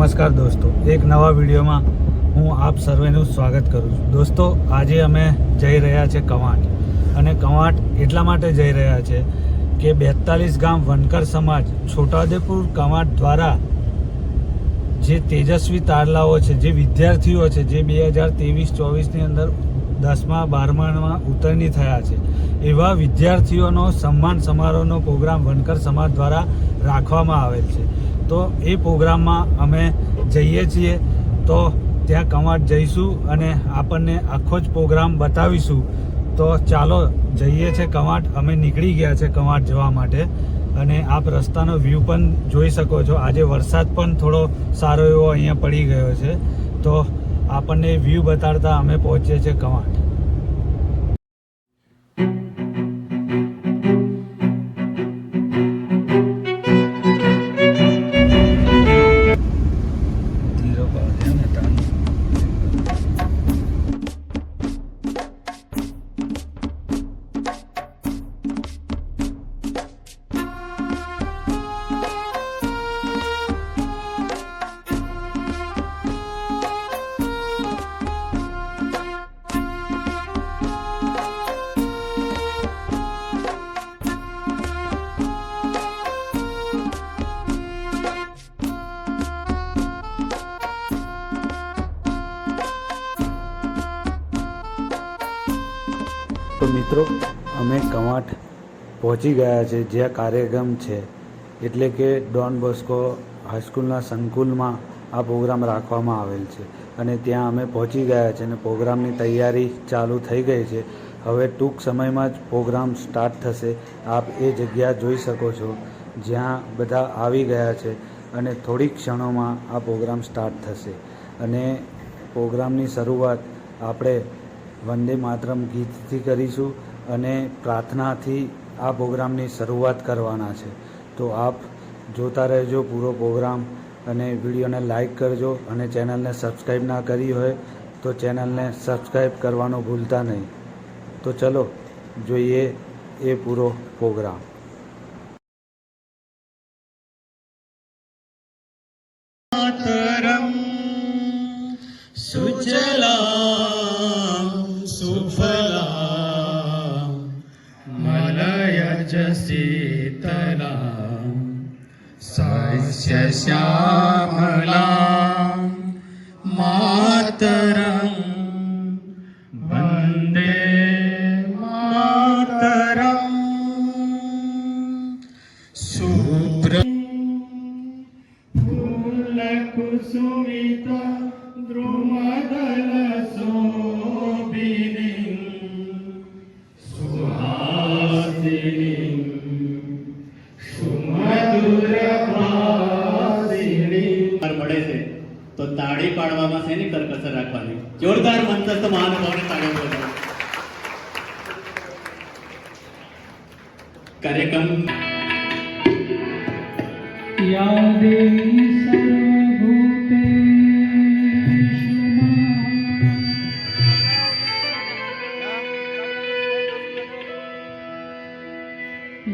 નમસ્કાર દોસ્તો, એક નવા વિડીયોમાં હું આપ સર્વેનું સ્વાગત કરું છું. દોસ્તો, આજે અમે જઈ રહ્યા છે કવાંટ. અને કવાંટ એટલા માટે જઈ રહ્યા છે કે બેતાલીસ ગામ વનકર સમાજ છોટાઉદેપુર કવાંટ દ્વારા જે તેજસ્વી તારલાઓ છે, જે વિદ્યાર્થીઓ છે, જે બે હજાર ત્રેવીસ ચોવીસની અંદર દસમા, બારમામાં ઉત્તરની થયા છે, એવા વિદ્યાર્થીઓનો સન્માન સમારોહનો પ્રોગ્રામ વનકર સમાજ દ્વારા રાખવામાં આવેલ છે. તો એ પ્રોગ્રામમાં અમે જઈએ છીએ. તો ત્યાં કવાંટ જઈશું અને આપણને આખો જ પ્રોગ્રામ બતાવીશું. તો ચાલો જઈએ છે કવાંટ અમે નીકળી ગયા છે કવાંટ જવા માટે. અને આપ રસ્તાનો વ્યૂ પણ જોઈ શકો છો. આજે વરસાદ પણ થોડો સારો એવો અહીંયા પડી ગયો છે. તો આપણને વ્યૂ બતાડતા અમે પહોંચીએ છીએ કવાંટ તો મિત્રો, અમે કવાંટ પહોંચી ગયા છે જ્યાં કાર્યક્રમ છે. એટલે કે ડોન બોસ્કો હાઈસ્કૂલના સંકુલમાં આ પ્રોગ્રામ રાખવામાં આવેલ છે. અને ત્યાં અમે પહોંચી ગયા છે અને પ્રોગ્રામની તૈયારી ચાલુ થઈ ગઈ છે. હવે ટૂંક સમયમાં જ પ્રોગ્રામ સ્ટાર્ટ થશે. આપ એ જગ્યા જોઈ શકો છો, જ્યાં બધા આવી ગયા છે અને થોડીક ક્ષણોમાં આ પ્રોગ્રામ સ્ટાર્ટ થશે. અને પ્રોગ્રામની શરૂઆત આપણે વંદે માતરમ ગીતથી કરીશું અને પ્રાર્થનાથી આ પ્રોગ્રામની શરૂઆત કરવાના છે. તો આપ જોતા રહેજો પૂરો પ્રોગ્રામ અને વિડીયોને લાઈક કરજો અને ચેનલને સબસ્ક્રાઈબ ના કરી હોય તો ચેનલને સબસ્ક્રાઈબ કરવાનું ભૂલતા નહીં. તો ચલો, જોઈએ એ પૂરો પ્રોગ્રામ. Sẽ તો તાળી પાડવામાં શેની કરકસર રાખવાની જોરદાર મંચસ્થ મહાનુભાવને તાળીઓ બજાવો. કાર્યક્રમ या देवी सर्वभूतेषु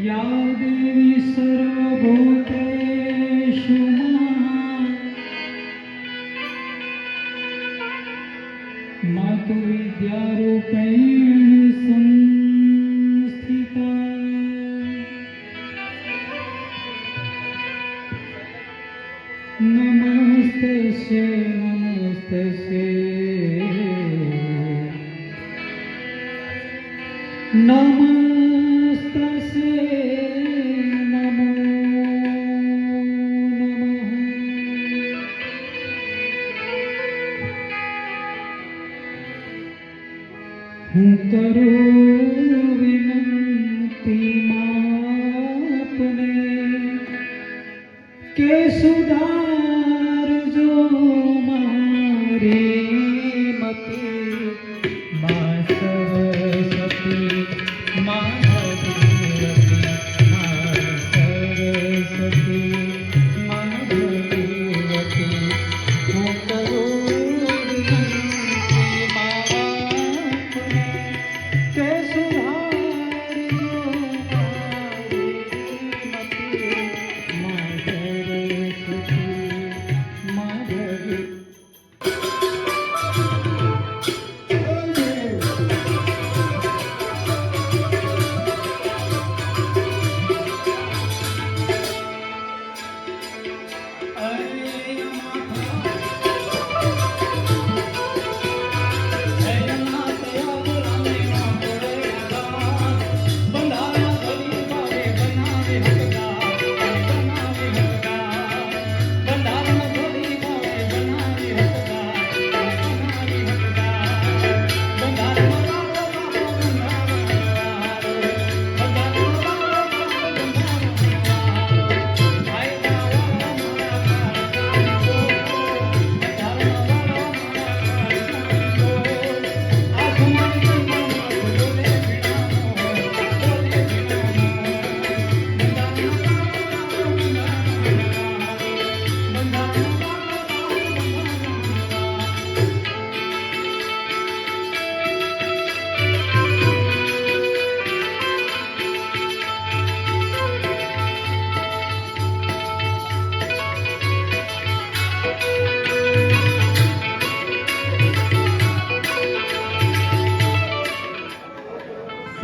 या देवी सर्वभूतेषु કે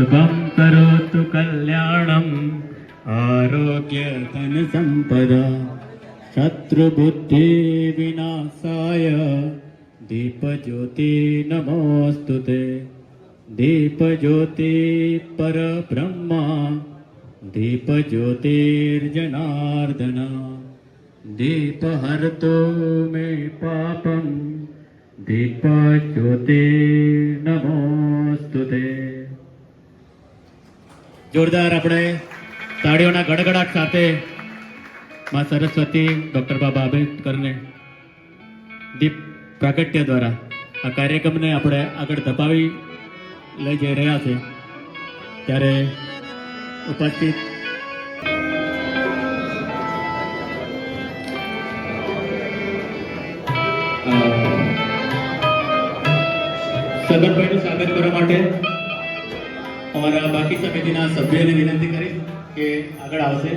शुभं करोतु कल्याणम्। आरोग्यधनसम्पदा। शत्रुबुद्धिविनाशाय। दीपज्योति नमोऽस्तु ते। दीपज्योतिपरब्रह्मा दीपज्योतिर्जनार्दन। दीपहर्तो मे पापं दीपज्योतिः જોરદાર આપણે તાળીઓના ગડગડાટ સાથે માં સરસ્વતી, ડૉક્ટર બાબા આંબેડકરને દીપ પ્રાગટ્ય દ્વારા આ કાર્યક્રમને આપણે આગળ ધપાવી લઈ જઈ રહ્યા છે. ત્યારે ઉપસ્થિત સદનભાઈનું સ્વાગત કરવા માટે અમારા બાકી સમિતિના સભ્યોને વિનંતી કરીશ કે આગળ આવશે.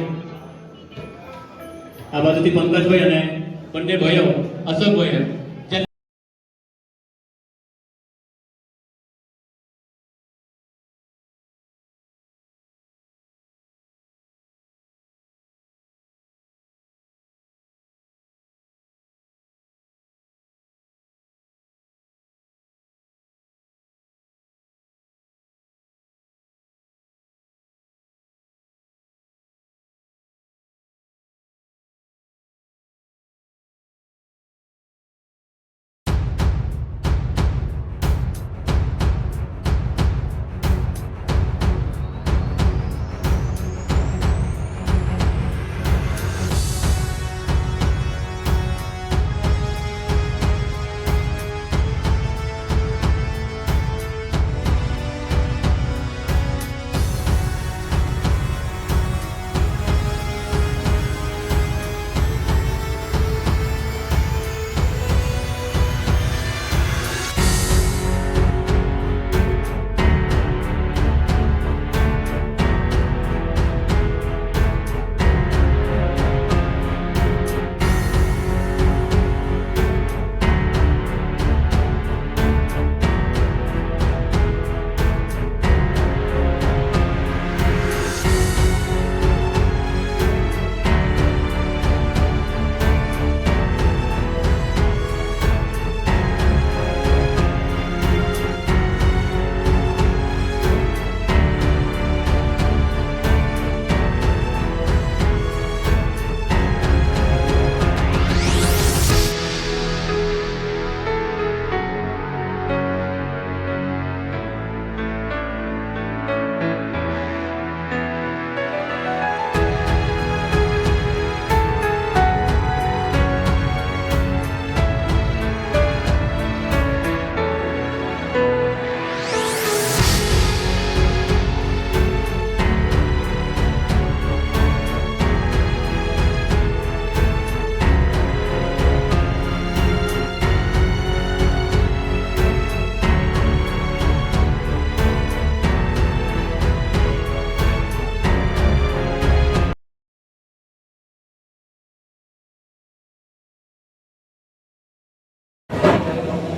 આ બાજુથી પંકજભાઈ અને બંને ભાઈઓ અશોકભાઈ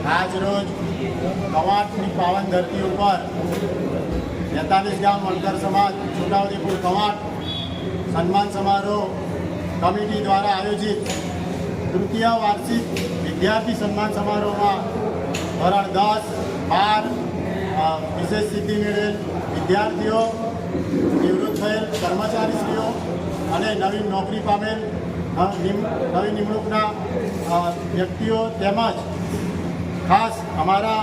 આજ રોજ કવાંટની પાવન ધરતી ઉપર બેતાલીસ ગામ વણકર સમાજ, છોટાઉદેપુર કવાંટ સન્માન સમારોહ કમિટી દ્વારા આયોજિત તૃતીય વાર્ષિક વિદ્યાર્થી સન્માન સમારોહમાં ધોરણ દસ, બાર વિશેષ સિદ્ધિ મેળવેલ વિદ્યાર્થીઓ, નિવૃત્ત થયેલ કર્મચારીશ્રીઓ અને નવી નોકરી પામેલ નવી નિમણૂકના વ્યક્તિઓ તેમજ ખાસ અમારા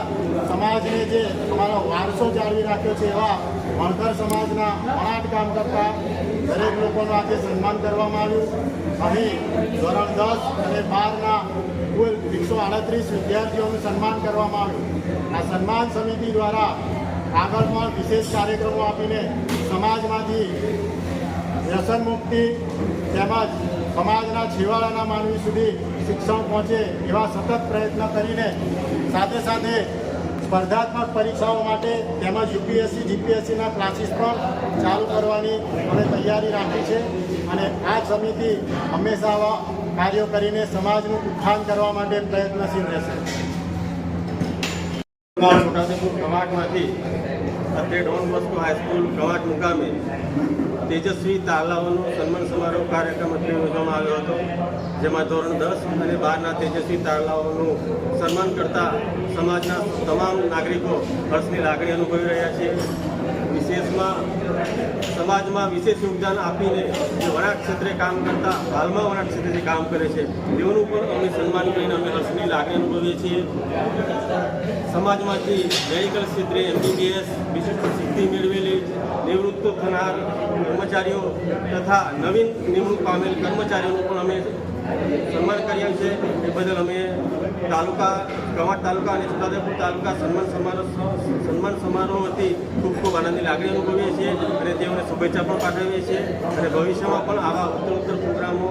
સમાજને જે અમારો વારસો જાળવી રાખ્યો છે એવા વણકર સમાજના વણાટ કામ કરતા દરેક લોકોનું આજે સન્માન કરવામાં આવ્યું. અહીં ધોરણ દસ અને બારના કુલ એકસો આડત્રીસ વિદ્યાર્થીઓનું સન્માન કરવામાં આવ્યું. આ સન્માન સમિતિ દ્વારા આગળ પણ વિશેષ કાર્યક્રમો આપીને સમાજમાંથી વ્યસન મુક્તિ તેમજ સમાજના છેવાડાના માનવી સુધી શિક્ષણ પહોંચે એવા સતત પ્રયત્ન કરીને સાથે સાથે સ્પર્ધાત્મક પરીક્ષાઓ માટે તેમજ યુપીએસસી જીપીએસસીના ક્લાસીસ પણ ચાલુ કરવાની અમે તૈયારી રાખી છે. અને આ સમિતિ હંમેશા આવા કાર્યો કરીને સમાજનું ઉત્થાન કરવા માટે પ્રયત્નશીલ રહેશે. છોટાઉદેપુર કવાટમાંથી અત્રે ડોન બોસ્કો હાઈસ્કૂલ કવાટ મુકામે તેજસ્વી તાલાઓનો સન્માન સમારોહ કાર્યક્રમ અત્રે યોજવામાં આવ્યો હતો, જેમાં ધોરણ દસ અને બારના તેજસ્વી તાલાઓનું સન્માન કરતા સમાજના તમામ નાગરિકો હર્ષની લાગણી અનુભવી રહ્યા છે. વિશેષમાં સમાજમાં વિશેષ યોગદાન આપીને જે વણાટ ક્ષેત્રે કામ કરતા, હાલમાં વણાટ ક્ષેત્રે જે કામ કરે છે, તેઓનું પણ અમે સન્માન કરીને અમે હર્ષની લાગણી અનુભવીએ છીએ. સમાજમાંથી મેડિકલ ક્ષેત્રે એમબીબીએસ, વિશિષ્ટ સિદ્ધિ મેળવેલી નિવૃત્ત થનાર કર્મચારીઓ તથા નવીન નિવૃત્ત પામેલ કર્મચારીઓનું પણ અમે સન્માન કર્યા છે. એ બદલ અમે તાલુકા કવાટ તાલુકા અને છોટાઉદેપુર તાલુકા સન્માન સમારોહ સન્માન સમારોહ વતી ખૂબ ખૂબ આનંદની લાગણી અનુભવીએ છીએ અને તેઓને શુભેચ્છા પણ પાઠવીએ છીએ. અને ભવિષ્યમાં પણ આવા ઉત્તરોત્તર પ્રોગ્રામો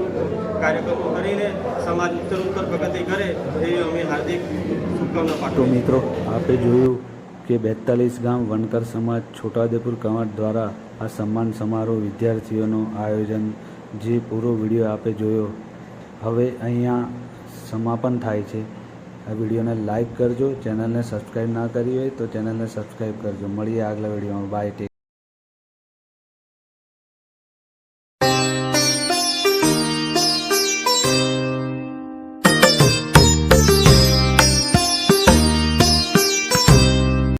કાર્યક્રમો કરીને સમાજ ઉત્તરોત્તર પ્રગતિ કરે એવી અમે હાર્દિક શુભકામના પાઠવું મિત્રો આપે જોયું કે બેતાલીસ ગામ વનકર સમાજ છોટાઉદેપુર કવાંટ દ્વારા આ સન્માન સમારોહ વિદ્યાર્થીઓનું આયોજન જે પૂરો વીડિયો આપે જોયો. હવે અહીંયા સમાપન થાય છે. આ વિડીયોને લાઇક કરજો, ચેનલને સબસ્ક્રાઈબ ના કરી હોય તો ચેનલને સબસ્ક્રાઈબ કરજો. મળીએ આગલા વિડીયોમાં. By, tech